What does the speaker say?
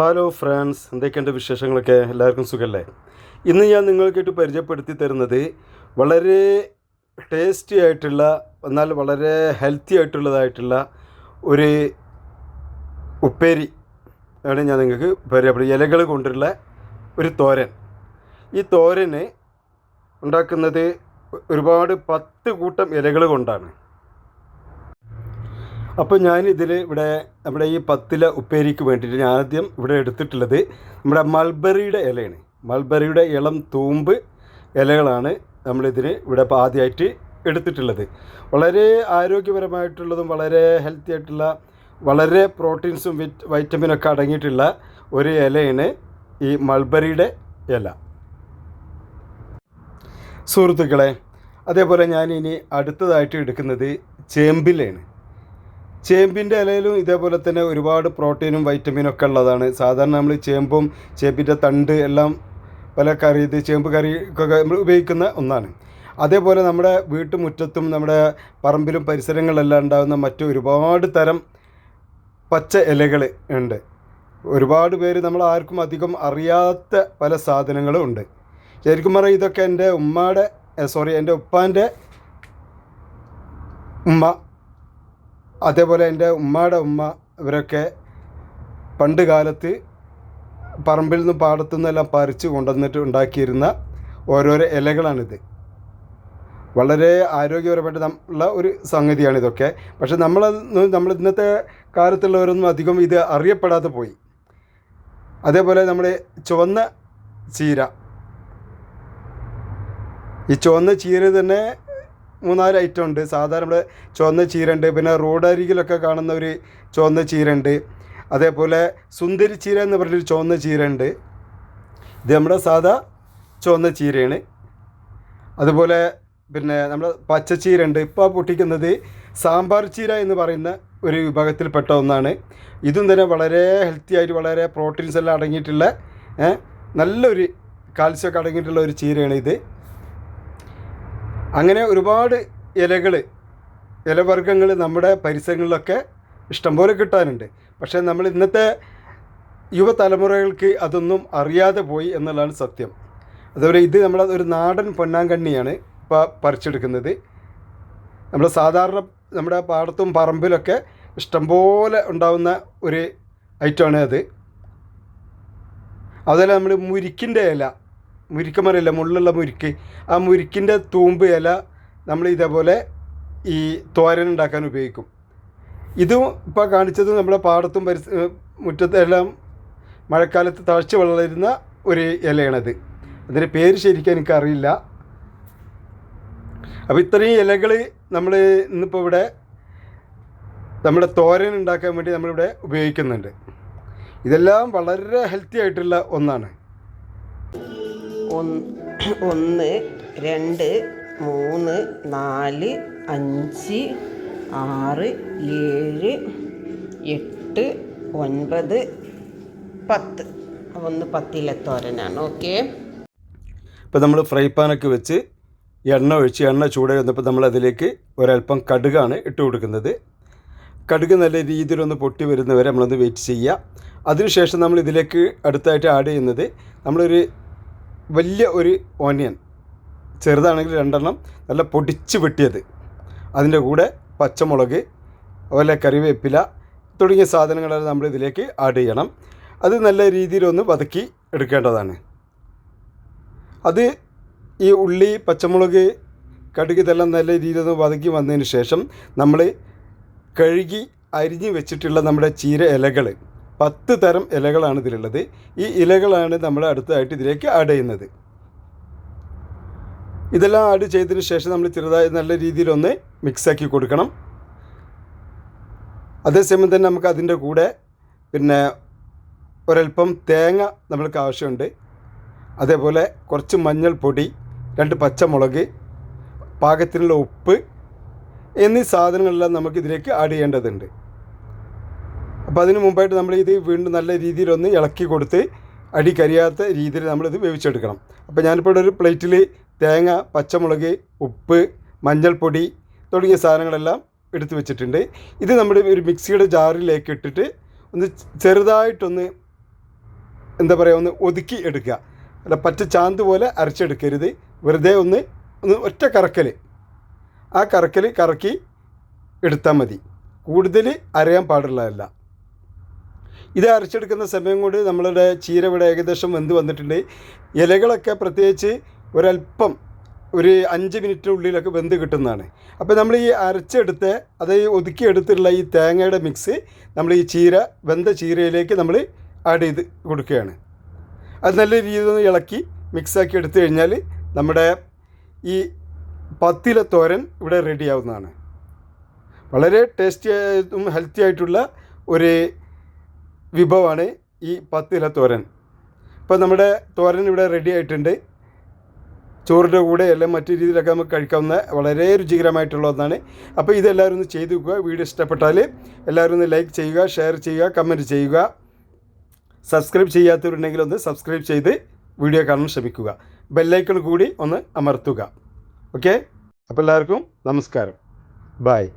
Hello friends എന്തൊക്കെയുണ്ട് വിശേഷങ്ങളൊക്കെ? എല്ലാവർക്കും സുഖമല്ലേ ഇന്ന് ഞാൻ നിങ്ങൾക്കായിട്ട് പരിചയപ്പെടുത്തി തരുന്നത് വളരെ ടേസ്റ്റി ആയിട്ടുള്ള എന്നാൽ വളരെ ഹെൽത്തി ആയിട്ടുള്ളതായിട്ടുള്ള ഒരു ഉപ്പേരി ആണ് ഞാൻ നിങ്ങൾക്ക് പരിചയപ്പെടും ഇലകൾ കൊണ്ടുള്ള ഒരു തോരൻ. ഈ തോരന് ഉണ്ടാക്കുന്നത് ഒരുപാട് പത്ത് കൂട്ടം ഇലകൾ കൊണ്ടാണ്. അപ്പോൾ ഞാൻ ഇതിൽ ഇവിടെ നമ്മുടെ ഈ പത്തിലെ ഉപ്പേരിക്ക് വേണ്ടിയിട്ട് ഞാൻ ആദ്യം ഇവിടെ എടുത്തിട്ടുള്ളത് നമ്മുടെ മൾബറിയുടെ ഇലയാണ്. മൾബറിയുടെ ഇളം തൂമ്പ് ഇലകളാണ് നമ്മളിതിന് ഇവിടെ ഇപ്പോൾ ആദ്യമായിട്ട് എടുത്തിട്ടുള്ളത്. വളരെ ആരോഗ്യപരമായിട്ടുള്ളതും വളരെ ഹെൽത്തി ആയിട്ടുള്ള വളരെ പ്രോട്ടീൻസും വിറ്റ് വൈറ്റമിനൊക്കെ അടങ്ങിയിട്ടുള്ള ഒരു ഇലയാണ് ഈ മൾബറിയുടെ ഇല. സുഹൃത്തുക്കളെ അതേപോലെ ഞാൻ ഇനി അടുത്തതായിട്ട് എടുക്കുന്നത് ചേമ്പിലയാണ്. ചേമ്പിന്റെ ഇലയിലും ഇതേപോലെ തന്നെ ഒരുപാട് പ്രോട്ടീനും വൈറ്റമിനും ഒക്കെ ഉള്ളതാണ്. സാധാരണ നമ്മൾ ചേമ്പും ചേമ്പിന്റെ തണ്ട് എല്ലാം പല കറി ഇത് ചേമ്പ് കറിക്കൊക്കെ നമ്മൾ ഉപയോഗിക്കുന്ന ഒന്നാണ്. അതേപോലെ നമ്മുടെ വീട്ടുമുറ്റത്തും നമ്മുടെ പറമ്പിലും പരിസരങ്ങളിലെല്ലാം ഉണ്ടാകുന്ന മറ്റു ഒരുപാട് തരം പച്ച ഇലകൾ ഉണ്ട്. ഒരുപാട് പേര് നമ്മൾ ആർക്കും അധികം അറിയാത്ത പല സാധനങ്ങളും ഉണ്ട്. ശരിക്കും പറഞ്ഞാൽ ഇതൊക്കെ എന്റെ ഉമ്മയുടെ സോറി എന്റെ ഉപ്പാന്റെ ഉമ്മ അതേപോലെ എന്റെ ഉമ്മയുടെ ഉമ്മ ഇവരൊക്കെ പണ്ട് കാലത്ത് പറമ്പിൽ നിന്നും പാടത്തു നിന്നെല്ലാം പറിച്ച് കൊണ്ടുവന്നിട്ട് ഉണ്ടാക്കിയിരുന്ന ഓരോരോ ഇലകളാണിത്. വളരെ ആരോഗ്യപരമായിട്ട് ഉള്ള ഒരു സംഗതിയാണ് ഇതൊക്കെ. പക്ഷെ നമ്മൾ നമ്മൾ ഇന്നത്തെ കാലത്തുള്ളവരൊന്നും അധികം ഇത് അറിയപ്പെടാതെ പോയി. അതേപോലെ നമ്മുടെ ചുവന്ന ചീര. ഈ ചുവന്ന ചീര തന്നെ മൂന്നാൽ ഐറ്റം ഉണ്ട്. സാധാരണ നമ്മുടെ ചുവന്ന ചീരണ്ട് പിന്നെ റോഡരികിലൊക്കെ കാണുന്ന ഒരു ചുവന്ന ചീരണ്ട് അതേപോലെ സുന്ദരി ചീര എന്ന് പറഞ്ഞൊരു ചുവന്ന ചീരണ്ട് ഇത് നമ്മുടെ സാധാ ചുവന്ന ചീരയാണ്. അതുപോലെ പിന്നെ നമ്മുടെ പച്ചച്ചീരണ്ട് ഇപ്പോൾ പൊട്ടിക്കുന്നത് സാമ്പാർ ചീര എന്ന് പറയുന്ന ഒരു വിഭാഗത്തിൽപ്പെട്ട ഒന്നാണ്. ഇതും തന്നെ വളരെ ഹെൽത്തി ആയിട്ട് വളരെ പ്രോട്ടീൻസ് എല്ലാം അടങ്ങിയിട്ടുള്ള നല്ലൊരു കാൽസ്യമൊക്കെ അടങ്ങിയിട്ടുള്ള ഒരു ചീരയാണ് ഇത്. അങ്ങനെ ഒരുപാട് ഇലകൾ ഇലവർഗങ്ങൾ നമ്മുടെ പരിസരങ്ങളിലൊക്കെ ഇഷ്ടംപോലെ കിട്ടാനുണ്ട്. പക്ഷേ നമ്മൾ ഇന്നത്തെ യുവതലമുറകൾക്ക് അതൊന്നും അറിയാതെ പോയി എന്നുള്ളതാണ് സത്യം. അതുപോലെ ഇത് നമ്മൾ ഒരു നാടൻ പൊന്നാങ്കണ്ണിയാണ് ഇപ്പോൾ പറിച്ചെടുക്കുന്നത്. നമ്മൾ സാധാരണ നമ്മുടെ പാടത്തും പറമ്പിലൊക്കെ ഇഷ്ടംപോലെ ഉണ്ടാവുന്ന ഒരു ഐറ്റമാണ് അത്. അതുപോലെ നമ്മൾ മുരിക്കിന്റെ ഇല മുരിക്കമരയില്ല മുള്ളുള്ള മുരിക്ക്. ആ മുരിക്കിന്റെ തൂമ്പ് ഇല നമ്മൾ ഇതേപോലെ ഈ തോരൻ ഉണ്ടാക്കാൻ ഉപയോഗിക്കും. ഇതും ഇപ്പോൾ കാണിച്ചത് നമ്മുടെ പാടത്തും പരിസ മുറ്റത്തെല്ലാം മഴക്കാലത്ത് തഴച്ച് വളരുന്ന ഒരു ഇലയാണത്. അതിന്റെ പേര് ശരിക്കും എനിക്കറിയില്ല. അപ്പോൾ ഇത്രയും ഇലകൾ നമ്മൾ ഇന്നിപ്പോൾ ഇവിടെ നമ്മുടെ തോരൻ ഉണ്ടാക്കാൻ വേണ്ടി നമ്മളിവിടെ ഉപയോഗിക്കുന്നുണ്ട്. ഇതെല്ലാം വളരെ ഹെൽത്തി ആയിട്ടുള്ള ഒന്നാണ്. ഒന്ന് രണ്ട് മൂന്ന് നാല് അഞ്ച് ആറ് ഏഴ് എട്ട് ഒൻപത് പത്ത്. ഒന്ന് പത്തിലെ തോരനാണ് ഓക്കെ? ഇപ്പോൾ നമ്മൾ ഫ്രൈ പാനൊക്കെ വെച്ച് എണ്ണ ഒഴിച്ച് എണ്ണ ചൂടായി വന്നപ്പോൾ നമ്മൾ അതിലേക്ക് ഒരല്പം കടുകാണ് ഇട്ട് കൊടുക്കുന്നത്. കടുക് നല്ല രീതിയിലൊന്ന് പൊട്ടി വരുന്നവരെ നമ്മളൊന്ന് വെയിറ്റ് ചെയ്യുക അതിനുശേഷം നമ്മൾ ഇതിലേക്ക് അടുത്തായിട്ട് ആഡ് ചെയ്യുന്നത് നമ്മളൊരു വലിയ ഒരു ഓനിയൻ. ചെറുതാണെങ്കിൽ രണ്ടെണ്ണം നല്ല പൊടിച്ച് വെട്ടിയത്. അതിന്റെ കൂടെ പച്ചമുളക് അതുപോലെ കറിവേപ്പില തുടങ്ങിയ സാധനങ്ങളെല്ലാം നമ്മൾ ഇതിലേക്ക് ആഡ് ചെയ്യണം. അത് നല്ല രീതിയിലൊന്ന് വതക്കി എടുക്കേണ്ടതാണ്. അത് ഈ ഉള്ളി പച്ചമുളക് കടുക് ഇതെല്ലാം നല്ല രീതിയിലൊന്ന് വതക്കി വന്നതിന് ശേഷം നമ്മൾ കഴുകി അരിഞ്ഞ് വെച്ചിട്ടുള്ള നമ്മുടെ ചീര ഇലകൾ പത്ത് തരം ഇലകളാണ് ഇതിലുള്ളത്. ഈ ഇലകളാണ് നമ്മൾ അടുത്തതായിട്ട് ഇതിലേക്ക് ആഡ് ചെയ്യുന്നത്. ഇതെല്ലാം ആഡ് ചെയ്തതിന് ശേഷം നമ്മൾ ചെറുതായി നല്ല രീതിയിലൊന്ന് മിക്സാക്കി കൊടുക്കണം. അതേസമയം തന്നെ നമുക്ക് അതിന്റെ കൂടെ പിന്നെ ഒരൽപ്പം തേങ്ങ നമ്മൾക്ക് ആവശ്യമുണ്ട്. അതേപോലെ കുറച്ച് മഞ്ഞൾപ്പൊടി രണ്ട് പച്ചമുളക് പാകത്തിനുള്ള ഉപ്പ് എന്നീ സാധനങ്ങളെല്ലാം നമുക്ക് ഇതിലേക്ക് ആഡ് ചെയ്യേണ്ടതുണ്ട്. അപ്പോൾ അതിന് മുമ്പായിട്ട് നമ്മൾ ഇത് വീണ്ടും നല്ല രീതിയിലൊന്ന് ഇളക്കി കൊടുത്ത് അടി കരിയാത്ത രീതിയിൽ നമ്മളിത് വേവിച്ചെടുക്കണം. അപ്പോൾ ഞാനിപ്പോൾ ഇവിടെ ഒരു പ്ലേറ്റിൽ തേങ്ങ പച്ചമുളക് ഉപ്പ് മഞ്ഞൾപ്പൊടി തുടങ്ങിയ സാധനങ്ങളെല്ലാം എടുത്തു വെച്ചിട്ടുണ്ട്. ഇത് നമ്മൾ ഒരു മിക്സിയുടെ ജാറിലേക്ക് ഇട്ടിട്ട് ഒന്ന് ചെറുതായിട്ടൊന്ന് എന്താ പറയുക ഒന്ന് ഒതുക്കി എടുക്കുക. അല്ല പച്ച ചാന്ത് പോലെ അരച്ചെടുക്കരുത്. വെറുതെ ഒന്ന് ഒന്ന് ഒറ്റ കറക്കൽ ആ കറക്കൽ കറക്കി എടുത്താൽ മതി. കൂടുതൽ അരയാൻ പാടുള്ളതല്ല. ഇത് അരച്ചെടുക്കുന്ന സമയം കൊണ്ട് നമ്മളുടെ ചീര ഇവിടെ ഏകദേശം വെന്ത് വന്നിട്ടുണ്ട്. ഇലകളൊക്കെ പ്രത്യേകിച്ച് ഒരല്പം ഒരു അഞ്ച് മിനിറ്റിനുള്ളിലൊക്കെ വെന്ത് കിട്ടുന്നതാണ്. അപ്പോൾ നമ്മൾ ഈ അരച്ചെടുത്ത് അത് ഈ ഒതുക്കിയെടുത്തുള്ള ഈ തേങ്ങയുടെ മിക്സ് നമ്മൾ ഈ ചീര വെന്ത ചീരയിലേക്ക് നമ്മൾ ആഡ് ചെയ്ത് കൊടുക്കുകയാണ്. അത് നല്ല രീതിയിൽ ഒന്ന് ഇളക്കി മിക്സാക്കി എടുത്തു കഴിഞ്ഞാൽ നമ്മുടെ ഈ പത്തില തോരൻ ഇവിടെ റെഡിയാവുന്നതാണ് വളരെ ടേസ്റ്റി ആയതും ഹെൽത്തി ആയിട്ടുള്ള ഒരു വിഭവമാണ് ഈ പത്തില തോരൻ. ഇപ്പോൾ നമ്മുടെ തോരൻ ഇവിടെ റെഡി ആയിട്ടുണ്ട്. ചോറിന്റെ കൂടെ എല്ലാം മറ്റു രീതിയിലൊക്കെ നമുക്ക് കഴിക്കാവുന്ന വളരെ രുചികരമായിട്ടുള്ള ഒന്നാണ് അപ്പോൾ ഇതെല്ലാവരും ഒന്ന് ചെയ്തു നോക്കുക. വീഡിയോ ഇഷ്ടപ്പെട്ടാൽ എല്ലാവരും ഒന്ന് ലൈക്ക് ചെയ്യുക ഷെയർ ചെയ്യുക കമന്റ് ചെയ്യുക. സബ്സ്ക്രൈബ് ചെയ്യാത്തവരുണ്ടെങ്കിൽ ഒന്ന് സബ്സ്ക്രൈബ് ചെയ്ത് വീഡിയോ കാണാൻ ശ്രമിക്കുക. ബെല്ലൈക്കൺ കൂടി ഒന്ന് അമർത്തുക. ഓക്കെ അപ്പോൾ എല്ലാവർക്കും നമസ്കാരം. ബായ്